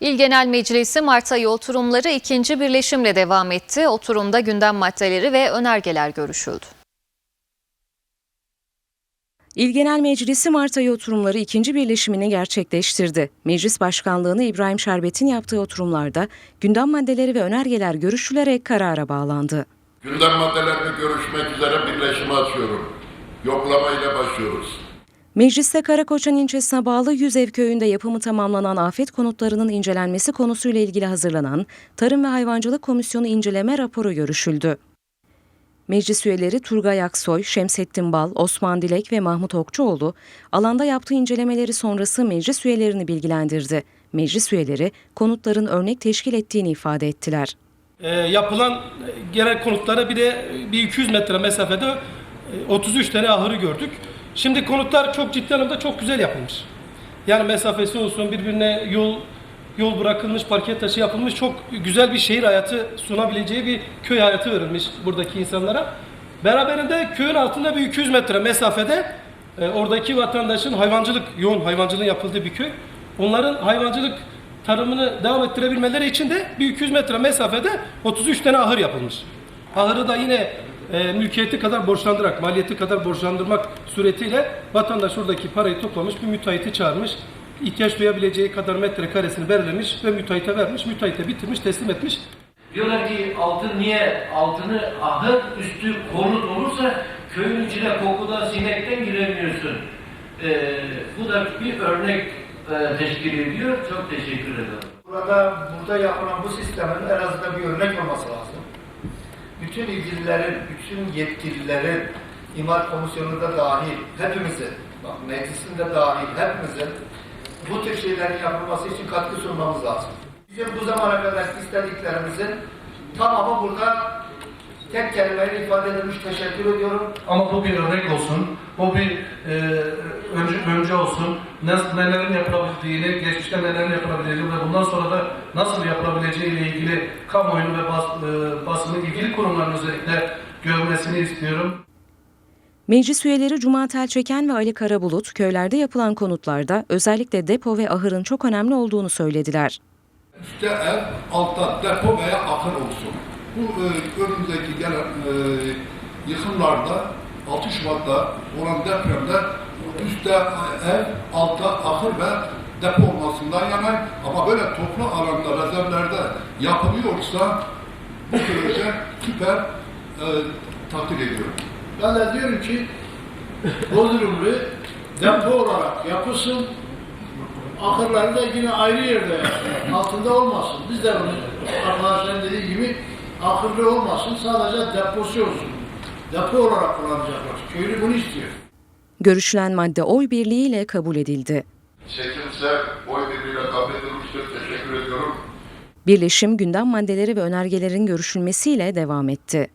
İl Genel Meclisi Mart ayı oturumları ikinci birleşimle devam etti. Oturumda gündem maddeleri ve önergeler görüşüldü. İl Genel Meclisi Mart ayı oturumları ikinci birleşimini gerçekleştirdi. Meclis Başkanlığı'nı İbrahim Şerbet'in yaptığı oturumlarda gündem maddeleri ve önergeler görüşülerek karara bağlandı. Gündem maddelerini görüşmek üzere birleşimi açıyorum. Yoklama ile başlıyoruz. Mecliste Karakoçan ilçesine bağlı Yüzev köyünde yapımı tamamlanan afet konutlarının incelenmesi konusuyla ilgili hazırlanan Tarım ve Hayvancılık Komisyonu inceleme raporu görüşüldü. Meclis üyeleri Turgay Aksoy, Şemsettin Bal, Osman Dilek ve Mahmut Okçuoğlu alanda yaptığı incelemeleri sonrası meclis üyelerini bilgilendirdi. Meclis üyeleri konutların örnek teşkil ettiğini ifade ettiler. E, yapılan e, genel konutlara bir de e, bir 200 metre mesafede e, 33 tane ahırı gördük. Şimdi konutlar çok ciddi anlamda çok güzel yapılmış. Yani mesafesi olsun birbirine yol yol bırakılmış, parke taşı yapılmış çok güzel bir şehir hayatı sunabileceği bir köy hayatı verilmiş buradaki insanlara. Beraberinde köyün altında bir 200 metre mesafede e, oradaki vatandaşın hayvancılık, yoğun hayvancılığın yapıldığı bir köy. Onların hayvancılık tarımını devam ettirebilmeleri için de bir 200 metre mesafede 33 tane ahır yapılmış. Ahırı da yine e, mülkiyeti kadar borçlandırarak, maliyeti kadar borçlandırmak suretiyle vatandaş oradaki parayı toplamış, bir müteahhiti çağırmış. ihtiyaç duyabileceği kadar metrekaresini belirlemiş ve müteahhite vermiş, müteahhite bitirmiş, teslim etmiş. Diyorlar ki altın niye altını ahır üstü konut olursa köyün içine kokudan sinekten giremiyorsun. Ee, bu da bir örnek e, teşkil ediyor. Çok teşekkür ederim. Burada burada yapılan bu sistemin en azından bir örnek olması lazım. Bütün ilgililerin, bütün yetkililerin, imar komisyonu da dahil, hepimizin, bak meclisin de dahil, hepimizin bu tür şeylerin yapılması için katkı sunmamız lazım. Bizim bu zamana kadar istediklerimizin tamamı burada tek kelimeyle ifade edilmiş. Teşekkür ediyorum. Ama bu bir örnek olsun, bu bir e, öncü, öncü olsun, nasıl, nelerin yapılabildiğini, geçmişte nelerin yapılabildiğini ve bundan sonra da nasıl yapılabileceği ile ilgili kamuoyunu ve bas, e, basının ilgili kurumların özellikle görmesini istiyorum. Meclis üyeleri Cuma Telçeken ve Ali Karabulut köylerde yapılan konutlarda özellikle depo ve ahırın çok önemli olduğunu söylediler. Üstte ev, altta depo veya akın olsun. Bu e, önümüzdeki gelen e, yıkımlarda 6 Şubat'ta olan depremde üstte ev, altta ahır ve depo olmasından yanayım. Ama böyle toplu alanda, rezervlerde yapılıyorsa bu proje süper e, takdir ediyorum. Ben de diyorum ki Bodrumlu depo olarak yapılsın. Ahırları da yine ayrı yerde altında olmasın. Biz de bunu arkadaşların dediği gibi ahırlı olmasın. Sadece deposu olsun. Depo olarak kullanacaklar. Köylü bunu istiyor. Görüşülen madde oy birliğiyle kabul edildi. Çekimse oy birliğiyle kabul edilmiştir. Teşekkür ediyorum. Birleşim gündem maddeleri ve önergelerin görüşülmesiyle devam etti.